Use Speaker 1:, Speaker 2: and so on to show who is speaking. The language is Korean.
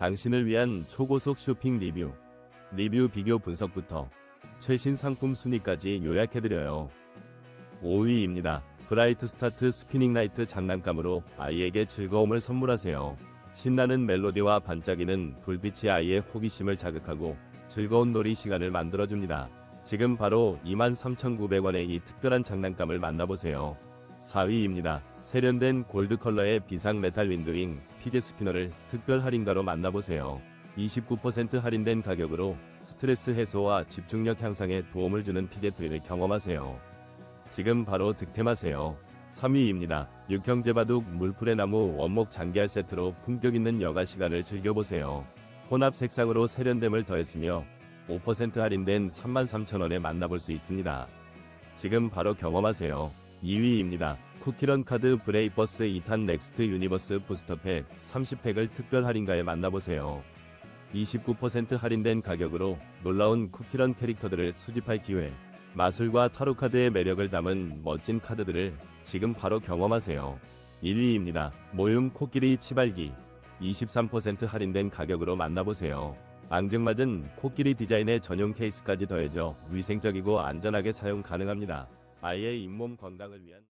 Speaker 1: 당신을 위한 초고속 쇼핑 리뷰. 리뷰 비교 분석부터 최신 상품 순위까지 요약해드려요. 5위입니다. 브라이트 스타트 스피닝 라이트 장난감으로 아이에게 즐거움을 선물하세요. 신나는 멜로디와 반짝이는 불빛이 아이의 호기심을 자극하고 즐거운 놀이 시간을 만들어줍니다. 지금 바로 23,900원의 이 특별한 장난감을 만나보세요. 4위입니다. 세련된 골드 컬러의 비상 메탈 윈드윙 피제 스피너를 특별 할인가로 만나보세요. 29% 할인된 가격으로 스트레스 해소와 집중력 향상에 도움을 주는 피게트를 경험하세요. 지금 바로 득템하세요. 3위입니다. 육형제바둑 물풀의 나무 원목 장기알 세트로 품격 있는 여가 시간을 즐겨보세요. 혼합 색상으로 세련됨을 더했으며 5% 할인된 33,000원에 만나볼 수 있습니다. 지금 바로 경험하세요. 2위입니다. 쿠키런 카드 브레이버스 2탄 넥스트 유니버스 부스터팩 30팩을 특별 할인가에 만나보세요. 29% 할인된 가격으로 놀라운 쿠키런 캐릭터들을 수집할 기회. 마술과 타로 카드의 매력을 담은 멋진 카드들을 지금 바로 경험하세요. 1위입니다. 모형 코끼리 치발기. 23% 할인된 가격으로 만나보세요. 앙증맞은 코끼리 디자인의 전용 케이스까지 더해져 위생적이고 안전하게 사용 가능합니다. 아이의 잇몸 건강을 위한